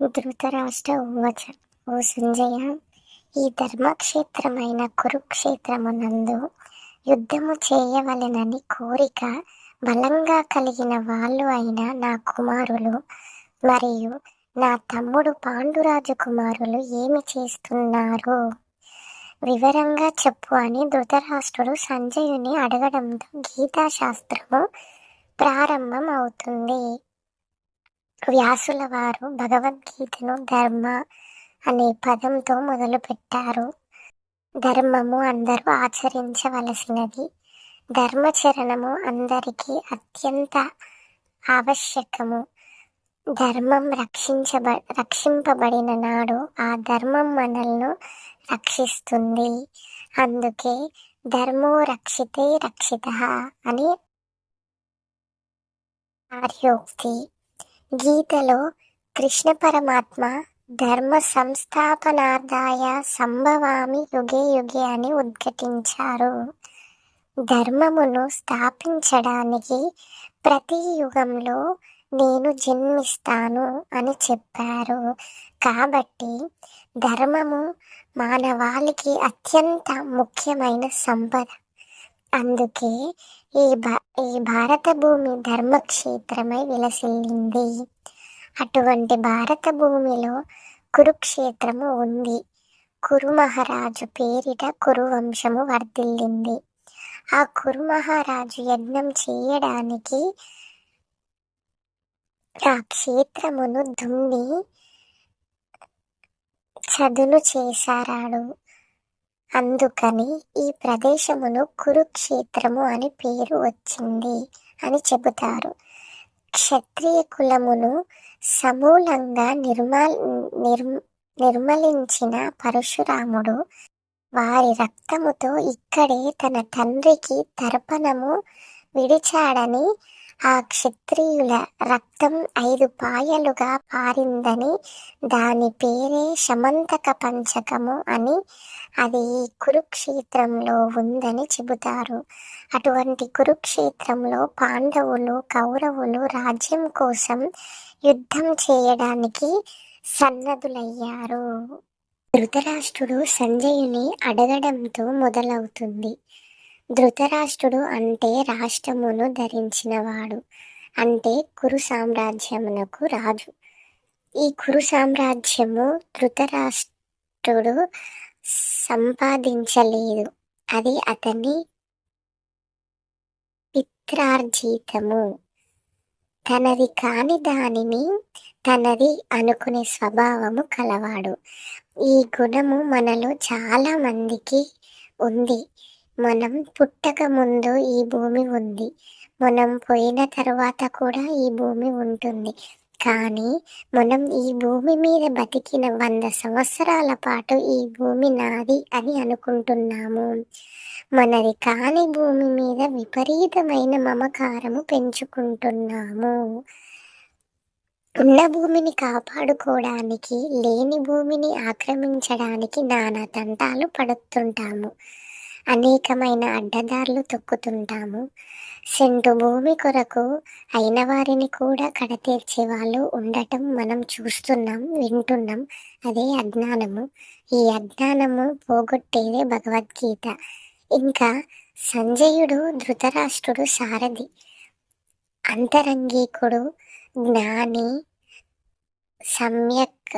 ధృతరాష్ట్ర ఉవచ. ఓ సంజయ ఈ ధర్మక్షేత్రమైన కురుక్షేత్రమునందు యుద్ధము చేయవలెనని కోరిక బలంగా కలిగిన వాళ్ళు అయిన నా కుమారులు మరియు నా తమ్ముడు పాండురాజు కుమారులు ఏమి చేస్తున్నారు వివరంగా చెప్పు అని ధృతరాష్ట్రుడు సంజయుని అడగడంతో గీతాశాస్త్రము ప్రారంభం అవుతుంది వ్యాసుల వారు భగవద్గీతను ధర్మ అనే పదంతో మొదలుపెట్టారు. ధర్మము అందరూ ఆచరించవలసినది. ధర్మచరణము అందరికీ అత్యంత ఆవశ్యకము. ధర్మం రక్షించబ రక్షింపబడిన నాడు ఆ ధర్మం మనల్ని రక్షిస్తుంది. అందుకే ధర్మో రక్షితే రక్షిత అని ఆర్యోక్తి గీతలో కృష్ణ పరమాత్మ ధర్మ సంస్థాపనార్థాయ సంభవామి యుగే యుగే అని ఉద్ఘటించారు. ధర్మమును స్థాపించడానికి ప్రతి యుగంలో నేను జన్మిస్తాను అని చెప్పారు. కాబట్టి ధర్మము మానవాళికి అత్యంత ముఖ్యమైన సంపద. అందుకే ఈ భా ఈ భారత భూమి ధర్మక్షేత్రమై విలసిల్లింది. అటువంటి భారత భూమిలో కురుక్షేత్రము ఉంది. కురు మహారాజు పేరిట కురు వంశము వర్ధిల్లింది. ఆ కురు మహారాజు యజ్ఞం చేయడానికి ఆ క్షేత్రమును దున్ని చదును చేశారాడు. అందుకని ఈ ప్రదేశమును కురుక్షేత్రము అని పేరు వచ్చింది అని చెబుతారు. క్షత్రియ కులమును సమూలంగా నిర్మల్ నిర్ నిర్మలించిన పరశురాముడు వారి రక్తముతో ఇక్కడే తన తండ్రికి తర్పణము విడిచాడని ఆ క్షత్రియుల రక్తం ఐదు పాయలుగా పారిందని దాని పేరే శమంతక పంచకము అని అది కురుక్షేత్రంలో ఉందని చెబుతారు. అటువంటి కురుక్షేత్రంలో పాండవులు కౌరవులు రాజ్యం కోసం యుద్ధం చేయడానికి సన్నదులయ్యారు ధృతరాష్ట్రుడు సంజయుని అడగడంతో మొదలవుతుంది. ధృతరాష్ట్రుడు అంటే రాష్ట్రమును ధరించినవాడు. అంటే కురు సామ్రాజ్యమునకు రాజు. ఈ కురు సామ్రాజ్యము ధృతరాష్ట్రుడు సంపాదించలేదు. అది అతని పిత్రార్జితము. తనది కాని దానిని తనది అనుకునే స్వభావము కలవాడు. ఈ గుణము మనలో చాలా మందికి ఉంది. మనం పుట్టక ముందు ఈ భూమి ఉంది. మనం పోయిన తర్వాత కూడా ఈ భూమి ఉంటుంది. కానీ మనం ఈ భూమి మీద బతికిన వంద సంవత్సరాల పాటు ఈ భూమి నాది అని అనుకుంటున్నాము. మనది కాని భూమి మీద విపరీతమైన మమకారము పెంచుకుంటున్నాము. ఉన్న భూమిని కాపాడుకోవడానికి లేని భూమిని ఆక్రమించడానికి నానా తంటాలు పడుతుంటాము. అనేకమైన అడ్డదారులు తొక్కుతుంటాము. సెంటు భూమి కొరకు అయిన వారిని కూడా కడతీర్చే వాళ్ళు ఉండటం మనం చూస్తున్నాం వింటున్నాం. అదే అజ్ఞానము. ఈ అజ్ఞానము పోగొట్టేదే భగవద్గీత. ఇంకా సంజయుడు ధృతరాష్ట్రుడు సారథి అంతరంగికుడు జ్ఞాని సమ్యక్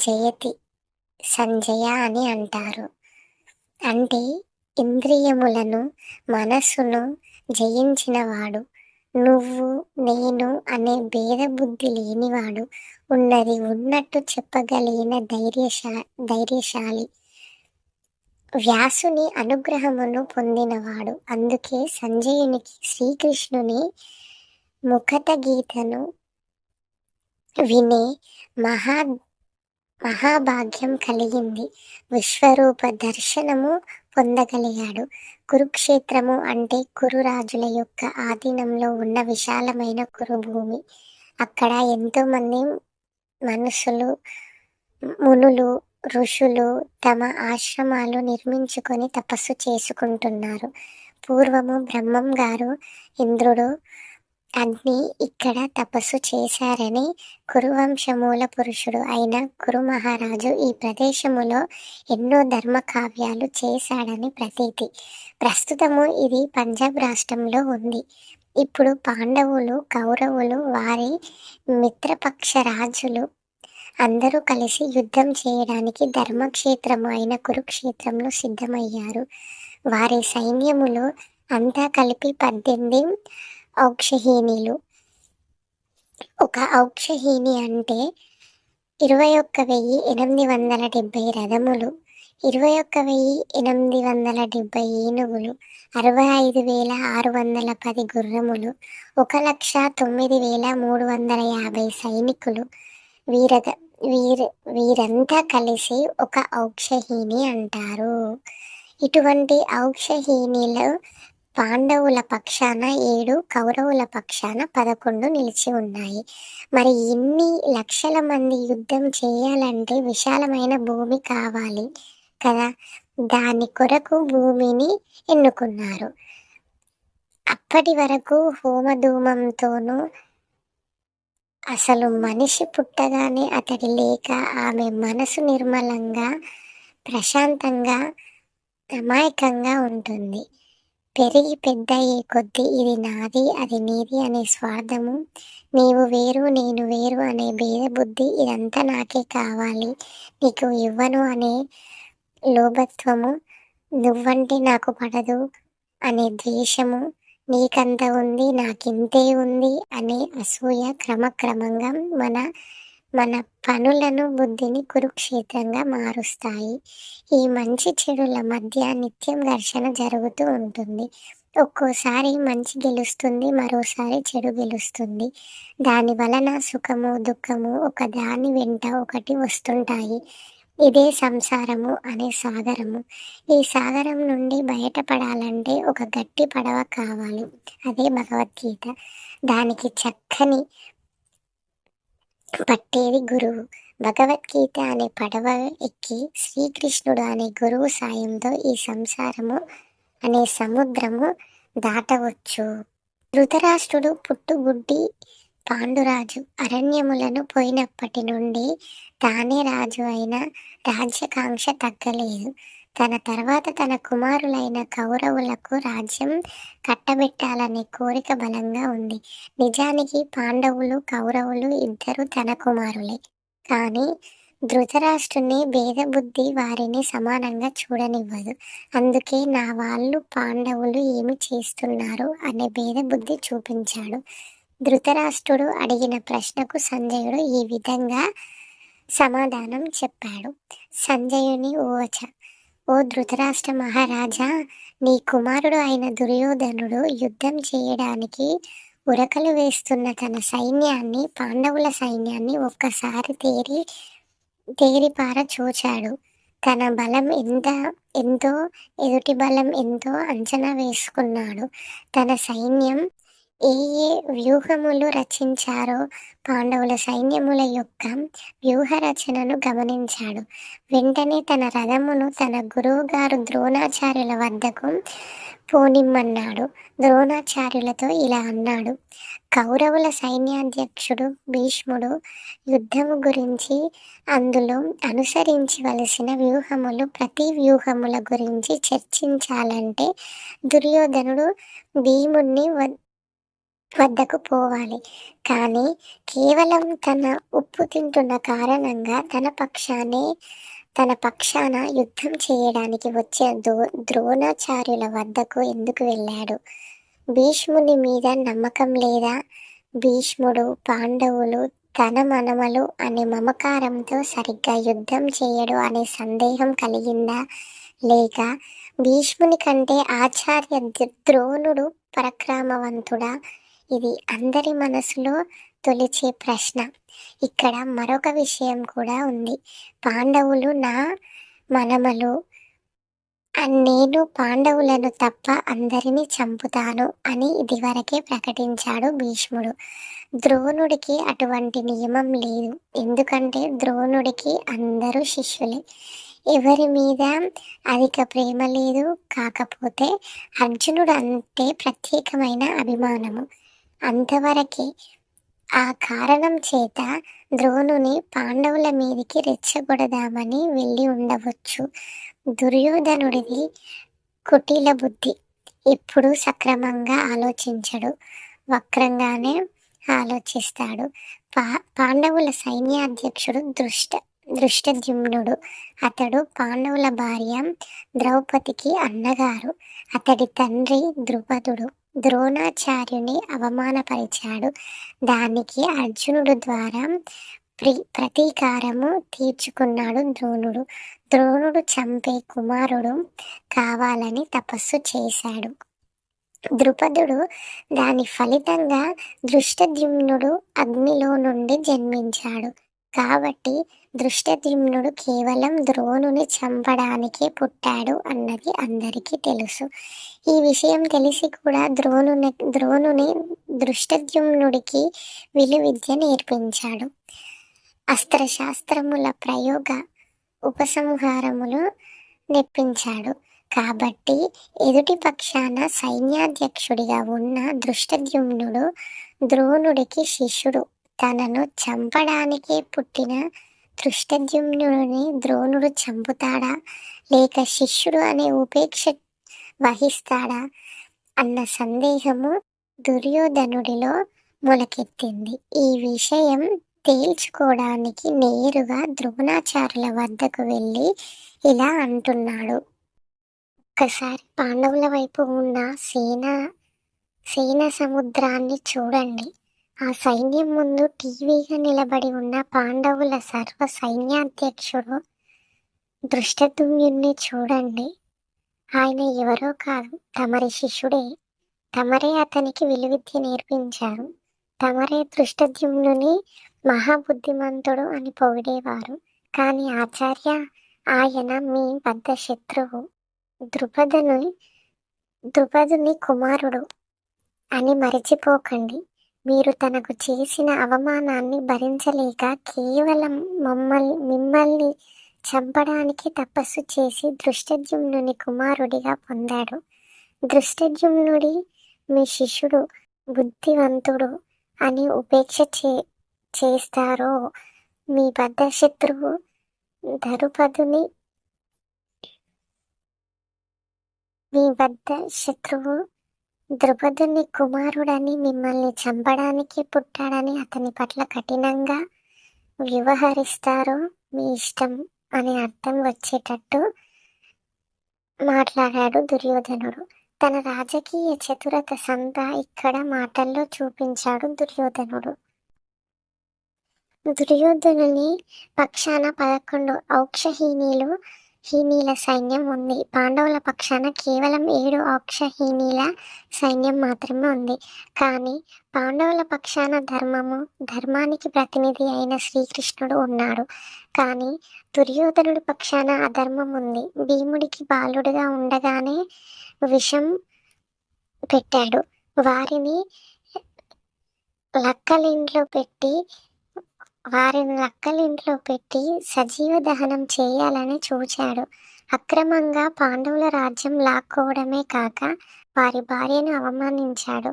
జయతి సంజయ అని అంటారు. అంటే ఇంద్రియములను మనస్సును జయించినవాడు. నువ్వు నేను అనే భేద బుద్ధి లేనివాడు ఉన్నది ఉన్నట్టు చెప్పగలిగిన ధైర్యశా ధైర్యశాలి. వ్యాసుని అనుగ్రహమును పొందినవాడు. అందుకే సంజయునికి శ్రీకృష్ణుని ముఖత గీతను వినే మహా మహాభాగ్యం కలిగింది. విశ్వరూప దర్శనము పొందగలిగాడు. కురుక్షేత్రము అంటే కురురాజుల యొక్క ఆధీనంలో ఉన్న విశాలమైన కురుభూమి. అక్కడ ఎంతోమంది మనుషులు మునులు ఋషులు తమ ఆశ్రమాలు నిర్మించుకొని తపస్సు చేసుకుంటున్నారు. పూర్వము బ్రహ్మం గారు ఇంద్రుడు అగ్ని ఇక్కడ తపస్సు చేశారని కురువంశమూల పురుషుడు అయిన కురు మహారాజు ఈ ప్రదేశములో ఎన్నో ధర్మ కావ్యాలు చేశాడని ప్రతీతి. ప్రస్తుతము ఇది పంజాబ్ రాష్ట్రంలో ఉంది. ఇప్పుడు పాండవులు కౌరవులు వారి మిత్రపక్ష రాజులు అందరూ కలిసి యుద్ధం చేయడానికి ధర్మక్షేత్రము అయిన కురుక్షేత్రంలో సిద్ధమయ్యారు. వారి సైన్యములో అంతా కలిపి పద్దెనిమిది ఔక్షహీనిలు. ఒక ఔక్షహీని అంటే ఇరవై ఒక్క వెయ్యి ఎనిమిది వందల డెబ్బై రథములు ఇరవై ఒక్క వెయ్యి ఎనిమిది వందల డెబ్బై ఏనుగులు అరవై ఐదు వేల ఆరు వందల పది గుర్రములు ఒక లక్ష తొమ్మిది వేల మూడు వందల యాభై సైనికులు వీర వీర వీరంతా కలిసి ఒక ఔక్షహీని అంటారు. ఇటువంటి ఔక్షహీనిలో పాండవుల పక్షాన ఏడు కౌరవుల పక్షాన పదకొండు నిలిచి ఉన్నాయి. మరి ఇన్ని లక్షల మంది యుద్ధం చేయాలంటే విశాలమైన భూమి కావాలి కదా? దాని కొరకు భూమిని ఎన్నుకున్నారు. అప్పటి వరకు హోమధూమంతోనూ అసలు మనిషి పుట్టగానే అతడి లేక ఆమె మనసు నిర్మలంగా ప్రశాంతంగా అమాయకంగా ఉంటుంది. పెరిగి పెద్ద అయ్యే కొద్దీ ఇది నాది అది నీది అనే స్వార్థము. నీవు వేరు నేను వేరు అనే భేద బుద్ధి ఇదంతా నాకే కావాలి. నీకు ఇవ్వను అనే లోభత్వము నువ్వంటే నాకు పడదు అనే ద్వేషము నీకంత ఉంది నాకింతే ఉంది అనే అసూయ క్రమక్రమంగా మన మన పనులను బుద్ధిని కురుక్షేత్రంగా మారుస్తాయి. ఈ మంచి చెడుల మధ్య నిత్యం ఘర్షణ జరుగుతూ ఉంటుంది. ఒక్కోసారి మంచి గెలుస్తుంది మరోసారి చెడు గెలుస్తుంది. దాని వలన సుఖము దుఃఖము ఒక దాని వెంట ఒకటి వస్తుంటాయి. ఇదే సంసారము అనే సాగరము. ఈ సాగరం నుండి బయటపడాలంటే ఒక గట్టి పడవ కావాలి. అదే భగవద్గీత. దానికి చక్కని పట్టేది గురువు. భగవద్గీత అనే పడవ ఎక్కి శ్రీకృష్ణుడు అనే గురువు సాయంతో ఈ సంసారము అనే సముద్రము దాటవచ్చు. ధృతరాష్ట్రుడు పుట్టుగుడ్డి పాండురాజు అరణ్యములను పోయినప్పటి నుండి తానే రాజు అయిన రాజ్యకాంక్ష తగ్గలేదు. తన తర్వాత తన కుమారులైన కౌరవులకు రాజ్యం కట్టబెట్టాలనే కోరిక బలంగా ఉంది. నిజానికి పాండవులు కౌరవులు ఇద్దరు తన కుమారులే. కానీ ధృతరాష్ట్రుని భేదబుద్ధి వారిని సమానంగా చూడనివ్వదు. అందుకే నా వాళ్ళు పాండవులు ఏమి చేస్తున్నారు అనే భేదబుద్ధి చూపించాడు. ధృతరాష్ట్రుడు అడిగిన ప్రశ్నకు సంజయుడు ఈ విధంగా సమాధానం చెప్పాడు. సంజయుని ఓవచ ఓ ధృతరాష్ట్ర మహారాజా నీ కుమారుడు అయిన దుర్యోధనుడు యుద్ధం చేయడానికి ఉరకలు వేస్తున్న తన సైన్యాన్ని పాండవుల సైన్యాన్ని ఒక్కసారి తేరి తేరిపార చూచాడు తన బలం ఎంత ఎంతో ఎదుటి బలం ఎంతో అంచనా వేసుకున్నాడు. తన సైన్యం ఏ ఏ వ్యూహములు రచించారో పాండవుల సైన్యముల యొక్క వ్యూహ రచనను గమనించాడు. వెంటనే తన రథమును తన గురువుగారు ద్రోణాచార్యుల వద్దకు పోనిమ్మన్నాడు. ద్రోణాచార్యులతో ఇలా అన్నాడు. కౌరవుల సైన్యాధ్యక్షుడు భీష్ముడు యుద్ధము గురించి అందులో అనుసరించవలసిన వ్యూహములు ప్రతి వ్యూహముల గురించి చర్చించాలంటే దుర్యోధనుడు భీముణ్ణి వద్దకు పోవాలి. కానీ కేవలం తన ఉప్పు తింటున్న కారణంగా తన పక్షానే తన పక్షాన యుద్ధం చేయడానికి వచ్చే దో ద్రోణాచార్యుల వద్దకు ఎందుకు వెళ్ళాడు? భీష్ముని మీద నమ్మకం లేదా? భీష్ముడు పాండవులు తన మనమలు అనే మమకారంతో సరిగ్గా యుద్ధం చేయడు అనే సందేహం కలిగిందా? లేక భీష్ముని కంటే ఆచార్య ద్రోణుడు పరక్రమవంతుడా? ఇది అందరి మనసులో తొలిచే ప్రశ్న. ఇక్కడ మరొక విషయం కూడా ఉంది. పాండవులు నా మనమలు నేను పాండవులను తప్ప అందరినీ చంపుతాను అని ఇదివరకే ప్రకటించాడు భీష్ముడు. ద్రోణుడికి అటువంటి నియమం లేదు. ఎందుకంటే ద్రోణుడికి అందరూ శిష్యులే. ఎవరి మీద అధిక ప్రేమ లేదు కాకపోతే అర్జునుడు అంటే ప్రత్యేకమైన అభిమానము. అంతవరకే. ఆ కారణం చేత ద్రోణుని పాండవుల మీదికి రెచ్చగొడదామని వెళ్ళి ఉండవచ్చు. దుర్యోధనుడిది కుటిల బుద్ధి. ఇప్పుడు సక్రమంగా ఆలోచించడు. వక్రంగానే ఆలోచిస్తాడు. పా పాండవుల సైన్యాధ్యక్షుడు దృష్ట దృష్టద్యుమ్నుడు. అతడు పాండవుల భార్య ద్రౌపదికి అన్నగారు. అతడి తండ్రి ద్రుపదుడు. ద్రోణాచార్యుని అవమానపరిచాడు. దానికి అర్జునుడు ద్వారా ప్రి ప్రతీకారము తీర్చుకున్నాడు ద్రోణుడు. ద్రోణుడు చంపే కుమారుడు కావాలని తపస్సు చేశాడు. ద్రుపదుడు దాని ఫలితంగా దృష్టద్యుమ్నుడు అగ్నిలో నుండి జన్మించాడు. కాబట్టి దృష్టద్యుమ్నుడు కేవలం ద్రోణుని చంపడానికే పుట్టాడు అన్నది అందరికీ తెలుసు. ఈ విషయం తెలిసి కూడా ద్రోణుని ద్రోణుని దృష్టద్యుమ్నుడికి విలువిద్య నేర్పించాడు. అస్త్రశాస్త్రముల ప్రయోగ ఉపసంహారములు నెప్పించాడు కాబట్టి ఎదుటి పక్షాన సైన్యాధ్యక్షుడిగా ఉన్న దృష్టద్యుమ్నుడు ద్రోణుడికి శిష్యుడు. తనను చంపడానికి పుట్టిన దృష్టద్యుమ్నుడిని ద్రోణుడు చంపుతాడా? లేక శిష్యుడు అనే ఉపేక్ష వహిస్తాడా? అన్న సందేహము దుర్యోధనుడిలో మొలకెత్తింది. ఈ విషయం తేల్చుకోవడానికి నేరుగా ద్రోణాచార్యుల వద్దకు వెళ్ళి ఇలా అంటున్నాడు. ఒక్కసారి పాండవుల వైపు ఉన్న సేన సేన సముద్రాన్ని చూడండి. ఆ సైన్యం ముందు టీవీగా నిలబడి ఉన్న పాండవుల సర్వ సైన్యాధ్యక్షుడు దృష్టదుమ్యుణ్ణి చూడండి. ఆయన ఎవరో కాదు తమరి శిష్యుడే. తమరే అతనికి విలువిద్య నేర్పించారు. తమరే దృష్టద్యుమ్నుని మహాబుద్ధిమంతుడు అని పొగిడేవారు. కానీ ఆచార్య ఆయన మీ పెద్ద శత్రువు. ద్రుపదుని ద్రుపదుని కుమారుడు అని మరచిపోకండి. మీరు తనకు చేసిన అవమానాన్ని భరించలేక కేవలం మమ్మల్ని మిమ్మల్ని చంపడానికి తపస్సు చేసి దృష్టజుమ్నుని కుమారుడిగా పొందాడు. దృష్టజుమ్నుడి మీ శిష్యుడు బుద్ధివంతుడు అని ఉపేక్ష చే చేస్తారో? మీ బద్ద శత్రువు ధరుపదుని మీ వద్ద శత్రువు ద్రుపదుని కుమారుడని మిమ్మల్ని చంపడానికి పుట్టాడని అతని పట్ల కఠినంగా వ్యవహరిస్తారో మీ ఇష్టం అని అర్థం వచ్చేటట్టు మాట్లాడాడు దుర్యోధనుడు. తన రాజకీయ చతురత సంత ఇక్కడ మాటల్లో చూపించాడు దుర్యోధనుడు. దుర్యోధనుని పక్షాన పదకొండు ఔక్షహీనీలు హీనీల సైన్యం ఉంది. పాండవుల పక్షాన కేవలం ఏడు ఔక్షహీనీల సైన్యం మాత్రమే ఉంది. కానీ పాండవుల పక్షాన ధర్మము ధర్మానికి ప్రతినిధి అయిన శ్రీకృష్ణుడు ఉన్నాడు. కానీ దుర్యోధనుడి పక్షాన అధర్మం ఉంది. భీముడికి బాలుడిగా ఉండగానే విషం పెట్టాడు. వారిని లక్కలింట్లో పెట్టి వారిని లక్కలింట్లో పెట్టి సజీవ దహనం చేయాలని చూచాడు. అక్రమంగా పాండవుల రాజ్యం లాక్కోవడమే కాక వారి భార్యను అవమానించాడు.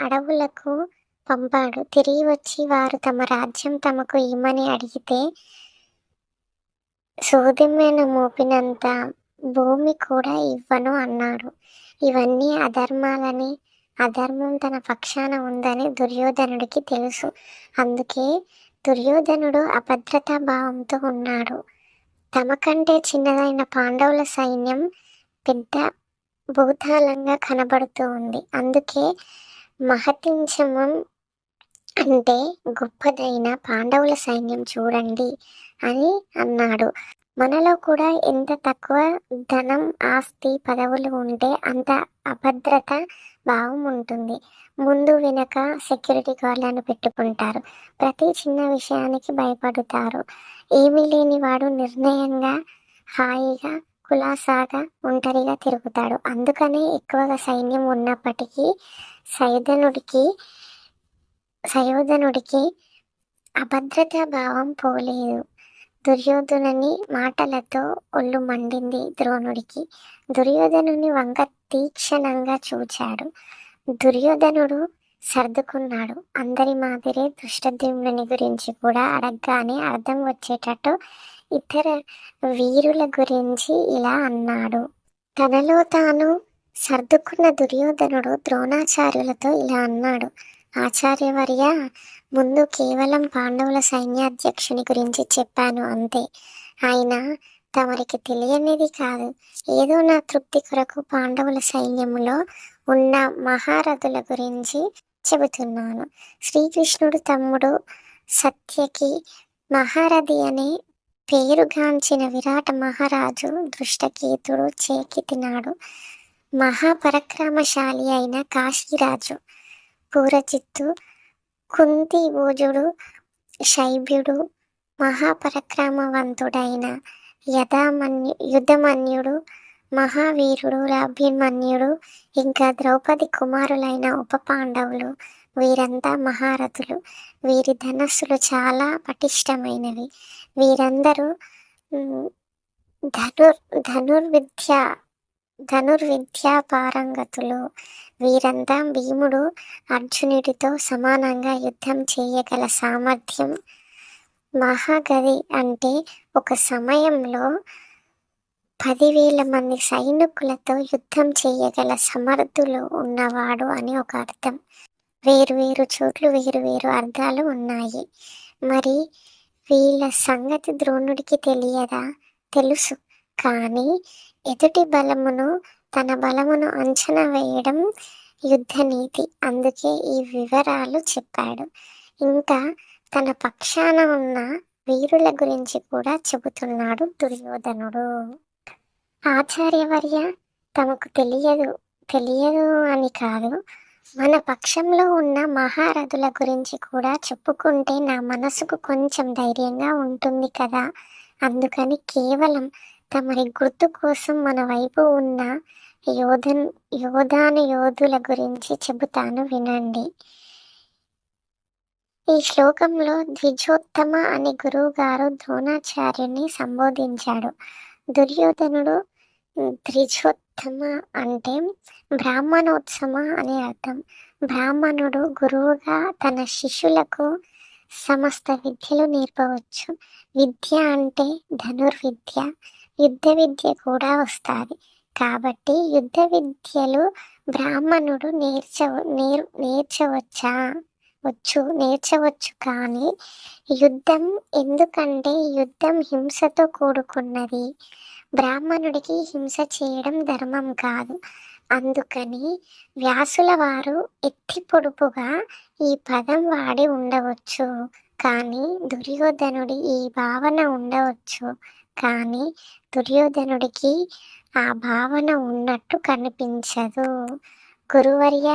అడవులకు పంపాడు. తిరిగి వచ్చి వారు తమ రాజ్యం తమకు ఇమ్మని అడిగితే సోదమ్మైన మోపినంత భూమి కూడా ఇవ్వను అన్నాడు. ఇవన్నీ అధర్మాలని అధర్మం తన పక్షాన ఉందని దుర్యోధనుడికి తెలుసు. అందుకే దుర్యోధనుడు అభద్రతా భావంతో ఉన్నాడు. తమ కంటే చిన్నదైన పాండవుల సైన్యం పెద్ద భూతాలంగా కనబడుతూ ఉంది. అందుకే మహతించమం అంటే గొప్పదైన పాండవుల సైన్యం చూడండి అని అన్నాడు. మనలో కూడా ఎంత తక్కువ ధనం ఆస్తి పదవులు ఉంటే అంత అభద్రత భావం ఉంటుంది ముందు వెనక సెక్యూరిటీ గార్డులను పెట్టుకుంటారు. ప్రతి చిన్న విషయానికి భయపడతారు. ఏమీ లేని వాడు నిర్ణయంగా హాయిగా కులాసాగా ఒంటరిగా తిరుగుతాడు. అందుకనే ఎక్కువగా సైన్యం ఉన్నప్పటికీ సైదనుడికి సయోధనుడికి అభద్రతా భావం పోలేదు. దుర్యోధనుని మాటలతో ఒళ్ళు మండింది ద్రోణుడికి. దుర్యోధనుని వంక తీక్షణంగా చూచాడు దుర్యోధనుడు సర్దుకున్నాడు. అందరి మాదిరే దృష్టద్యుమ్నుని గురించి కూడా అడగగానే అర్థం వచ్చేటట్టు ఇతర వీరుల గురించి ఇలా అన్నాడు. తనలో తాను సర్దుకున్న దుర్యోధనుడు ద్రోణాచార్యులతో ఇలా అన్నాడు. ఆచార్యవర్య ముందు కేవలం పాండవుల సైన్యాధ్యక్షుని గురించి చెప్పాను అంతే. ఆయన తమరికి తెలియనిది కాదు. ఏదో నా తృప్తి కొరకు పాండవుల సైన్యములో ఉన్న మహారథుల గురించి చెబుతున్నాను. శ్రీకృష్ణుడు తమ్ముడు సత్యకి మహారథి అనే పేరుగాంచిన విరాట మహారాజు దృష్టకేతుడు చేకితినాడు మహాపరక్రమశాలి అయిన కాశీరాజు పూరచిత్తు కుంతి భోజుడు శైబ్యుడు మహాపరక్రమవంతుడైన యథామన్యు యుద్ధమన్యుడు మహావీరుడు అభిమన్యుడు ఇంకా ద్రౌపది కుమారులైన ఉప పాండవులు వీరంతా మహారథులు. వీరి ధనస్సులు చాలా పటిష్టమైనవి. వీరందరూ ధనుర్ ధనుర్విద్య ధనుర్విద్యా పారంగతులు వీరంతా భీముడు అర్జునుడితో సమానంగా యుద్ధం చేయగల సామర్థ్యం మహాగది అంటే ఒక సమయంలో పదివేల మంది సైనికులతో యుద్ధం చేయగల సమర్థులు ఉన్నవాడు అని ఒక అర్థం. వేరు వేరు చోట్లు వేరు వేరు అర్థాలు ఉన్నాయి. మరి వీళ్ళ సంగతి ద్రోణుడికి తెలియదా? తెలుసు. కానీ ఎదుటి బలమును తన బలమును అంచనా వేయడం యుద్ధ నీతి. అందుకే ఈ వివరాలు చెప్పాడు. ఇంకా తన పక్షాన ఉన్న వీరుల గురించి కూడా చెబుతున్నాడు దుర్యోధనుడు. ఆచార్యవర్య తమకు తెలియదు తెలియదు అని కాదు. మన పక్షంలో ఉన్న మహారథుల గురించి కూడా చెప్పుకుంటే నా మనసుకు కొంచెం ధైర్యంగా ఉంటుంది కదా. అందుకని కేవలం తమరి గుర్తు కోసం మన వైపు ఉన్న యోధన్ యోధాను యోధుల గురించి చెబుతాను వినండి. ఈ శ్లోకంలో ద్విజోత్తమ అనే గురువు గారు ద్రోణాచార్యుని సంబోధించాడు. దుర్యోధనుడు ద్విజోత్తమ అంటే బ్రాహ్మణోత్సమ అనే అర్థం. బ్రాహ్మణుడు గురువుగా తన శిష్యులకు సమస్త విద్యలు నేర్పవచ్చు. విద్య అంటే ధనుర్విద్య. యుద్ధ విద్య కూడా వస్తుంది. కాబట్టి యుద్ధ విద్యలు బ్రాహ్మణుడు నేర్చ నేర్ నేర్చవచ్చా? వచ్చు నేర్చవచ్చు కానీ యుద్ధం ఎందుకంటే యుద్ధం హింసతో కూడుకున్నది. బ్రాహ్మణుడికి హింస చేయడం ధర్మం కాదు. అందుకని వ్యాసుల వారు ఎత్తి పొడుపుగా ఈ పదం వాడి ఉండవచ్చు. కానీ దుర్యోధనుడి ఈ భావన ఉండవచ్చు. కానీ దుర్యోధనుడికి ఆ భావన ఉన్నట్టు కనిపించదు. గురువర్య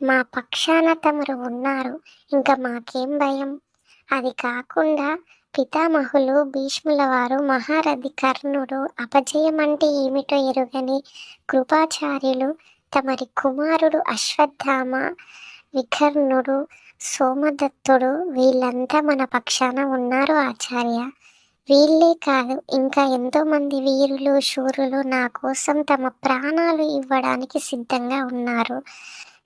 మా పక్షాన తమరు ఉన్నారు. ఇంకా మాకేం భయం? అది కాకుండా పితామహులు భీష్ముల వారు మహారథి కర్ణుడు అపజయం అంటే ఏమిటో ఎరుగని కృపాచార్యులు తమరి కుమారుడు అశ్వత్థామ వికర్ణుడు సోమదత్తుడు వీళ్ళంతా మన పక్షాన ఉన్నారు ఆచార్య. వీళ్ళే కాదు ఇంకా ఎంతోమంది వీరులు శూరులు నా కోసం తమ ప్రాణాలు ఇవ్వడానికి సిద్ధంగా ఉన్నారు.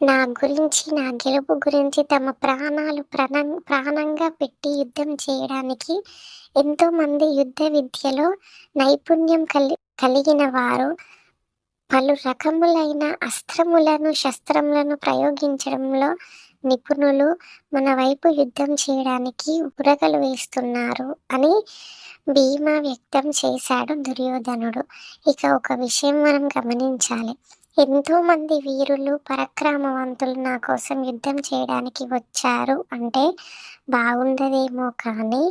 నా గురించి నా గెలుపు గురించి తమ ప్రాణాలు ప్రణ ప్రాణంగా పెట్టి యుద్ధం చేయడానికి ఎంతోమంది యుద్ధ విద్యలో నైపుణ్యం కలి కలిగిన వారు పలు రకములైన అస్త్రములను శస్త్రములను ప్రయోగించడంలో నిపుణులు మన వైపు యుద్ధం చేయడానికి ఉరగలు వేస్తున్నారు అని భీమా వ్యక్తం చేశాడు దుర్యోధనుడు. ఇక ఒక విషయం మనం గమనించాలి. ఎంతోమంది వీరులు పరక్రమవంతులు నా కోసం యుద్ధం చేయడానికి వచ్చారు. అంటే బాగుండదేమో కానీ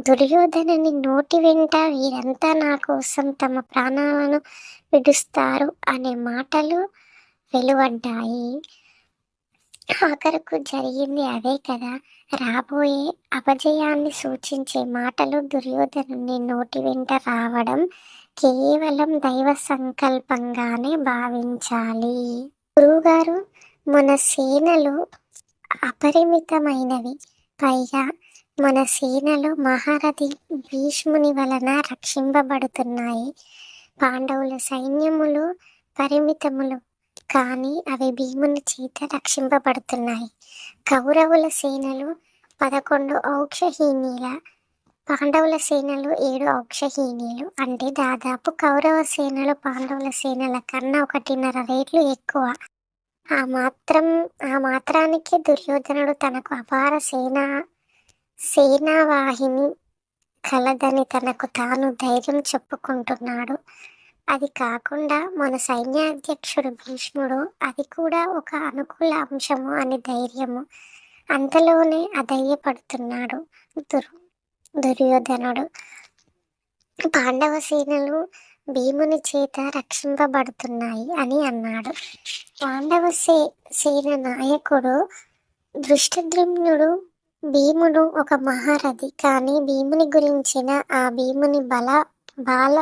దుర్యోధనని నోటి వెంట వీరంతా నా కోసం తమ ప్రాణాలను విడుస్తారు అనే మాటలు వెలువడ్డాయి. ఆఖరకు జరిగింది అదే కదా. రాబోయే అపజయాన్ని సూచించే మాటలు దుర్యోధను నోటి వెంట రావడం కేవలం దైవ సంకల్పంగానే భావించాలి. గురువుగారు మన సేనలు అపరిమితమైనవి. పైగా మన సేనలు మహారథి భీష్ముని వలన రక్షింపబడుతున్నాయి. పాండవుల సైన్యములు పరిమితములు కానీ అవి భీముని చేత రక్షింపబడుతున్నాయి. కౌరవుల సేనలు పదకొండు ఔక్షహీనీల పాండవుల సేనలు ఏడు ఔక్షహీనీలు. అంటే దాదాపు కౌరవ సేనలు పాండవుల సేనల కన్నా ఒకటిన్నర రేట్లు ఎక్కువ. ఆ మాత్రం ఆ మాత్రానికి దుర్యోధనుడు తనకు అపార సేన సేనావాహిని కలదని తనకు తాను ధైర్యం చెప్పుకుంటున్నాడు. అది కాకుండా మన సైన్యాధ్యక్షుడు భీష్ముడు అది కూడా ఒక అనుకూల అంశము అని ధైర్యము అంతలోనే అధైర్యపడుతున్నాడు. దుర్ దుర్యోధనుడు. పాండవ సేనలు భీముని చేత రక్షింపబడుతున్నాయి అని అన్నాడు. పాండవ సే సేన నాయకుడు దృష్టద్రుమ్నుడు భీముడు ఒక మహారథి. కానీ భీముని గురించిన ఆ భీముని బల బాల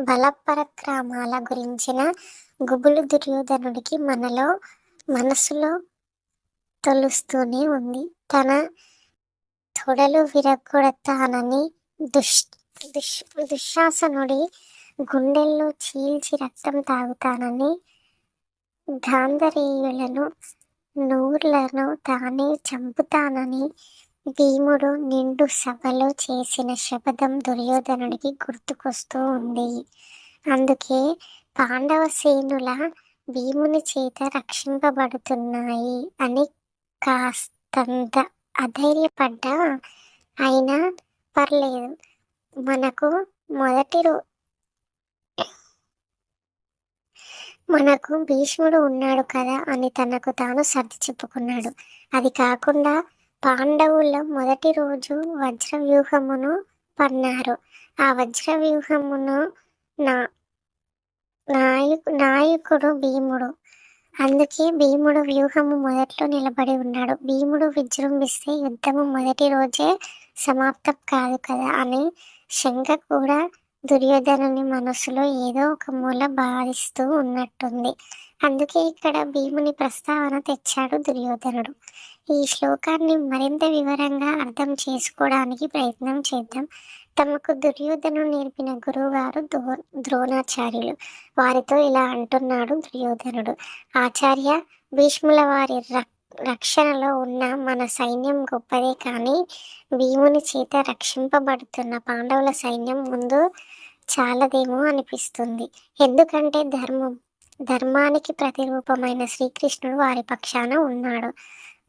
బలపరక్రమాల గురించిన గుబులు దుర్యోధనుడికి మనలో మనసులో తొలుస్తూనే ఉంది. తన తొడలు విరగొడతానని దుష్ దుష్ దుశ్శాసనుడి గుండెల్లో చీల్చి రక్తం తాగుతానని గాంధరేయులను నూర్లను తానే చంపుతానని భీముడు నిండు సభలో చేసిన శపథం దుర్యోధనుడికి గుర్తుకొస్తూ ఉంది అందుకే పాండవ సేనుల భీముని చేత రక్షింపబడుతున్నాయి అని కాస్తంత అధైర్యపడ్డా అయినా పర్లేదు. మనకు మొదటి రో మనకు భీష్ముడు ఉన్నాడు కదా అని తనకు తాను సర్ది చెప్పుకున్నాడు. అది కాకుండా పాండవుల మొదటి రోజు వజ్ర వ్యూహమును పన్నారు. ఆ వజ్ర వ్యూహమును నా నాయకు నాయకుడు భీముడు అందుకే భీముడు వ్యూహము మొదట్లో నిలబడి ఉన్నాడు. భీముడు విజృంభిస్తే యుద్ధము మొదటి రోజే సమాప్తం కాదు కదా అని శంక కూడా దుర్యోధనుని మనసులో ఏదో ఒక మూల బాధిస్తూ ఉన్నట్టుంది. అందుకే ఇక్కడ భీముని ప్రస్తావన తెచ్చాడు దుర్యోధనుడు. ఈ శ్లోకాన్ని మరింత వివరంగా అర్థం చేసుకోవడానికి ప్రయత్నం చేద్దాం. తమకు దుర్యోధను నేర్పిన గురువుగారు దో ద్రోణాచార్యులు. వారితో ఇలా అంటున్నాడు దుర్యోధనుడు. ఆచార్య భీష్ముల వారి రక్షణలో ఉన్న మన సైన్యం గొప్పదే కానీ భీముని చేత రక్షింపబడుతున్న పాండవుల సైన్యం ముందు చాలదేమో అనిపిస్తుంది. ఎందుకంటే ధర్మం ధర్మానికి ప్రతిరూపమైన శ్రీకృష్ణుడు వారి పక్షాన ఉన్నాడు.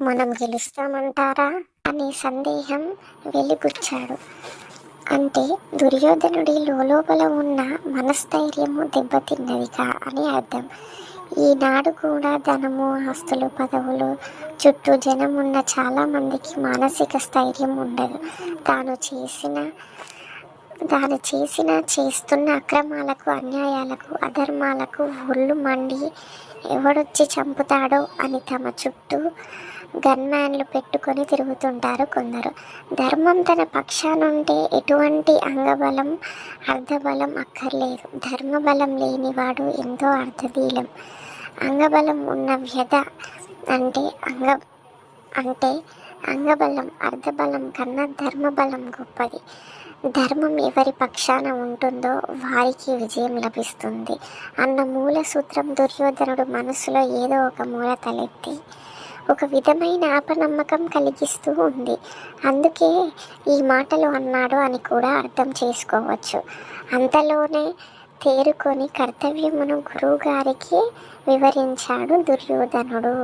మనం గెలుస్తామంటారా? అనే సందేహం వెలిబుచ్చాడు. అంటే దుర్యోధనుడి లోపల ఉన్న మనస్థైర్యము దెబ్బతిన్నదిగా అని అర్థం. ఈనాడు కూడా ధనము ఆస్తులు పదవులు చుట్టూ జనం ఉన్న చాలామందికి మానసిక స్థైర్యం ఉండదు. తాను చేసిన తాను చేసిన చేస్తున్న అక్రమాలకు అన్యాయాలకు అధర్మాలకు ఒళ్ళు మండి ఎవడొచ్చి చంపుతాడో అని తమ చుట్టూ గన్మ్యాన్లు పెట్టుకొని తిరుగుతుంటారు కొందరు. ధర్మం తన పక్షానుంటే ఎటువంటి అంగబలం అర్ధబలం అక్కర్లేదు. ధర్మబలం లేనివాడు ఎంతో అర్ధదీలం అంగబలం ఉన్న వ్యధ అంటే అంగ అంటే అంగబలం అర్ధబలం కన్నా ధర్మబలం గొప్పది. ధర్మం ఎవరి పక్షాన ఉంటుందో వారికి విజయం లభిస్తుంది. అన్న మూల సూత్రం దుర్యోధనుడు మనసులో ఏదో ఒక మూల తలెత్తి ఒక విధమైన అపనమ్మకం కలిగిస్తూ ఉంది. అందుకే ఈ మాటలు అన్నాడు అని కూడా అర్థం చేసుకోవచ్చు. అంతలోనే తేరుకొని కర్తవ్యమును గురువుగారికి వివరించాడు దుర్యోధనుడు.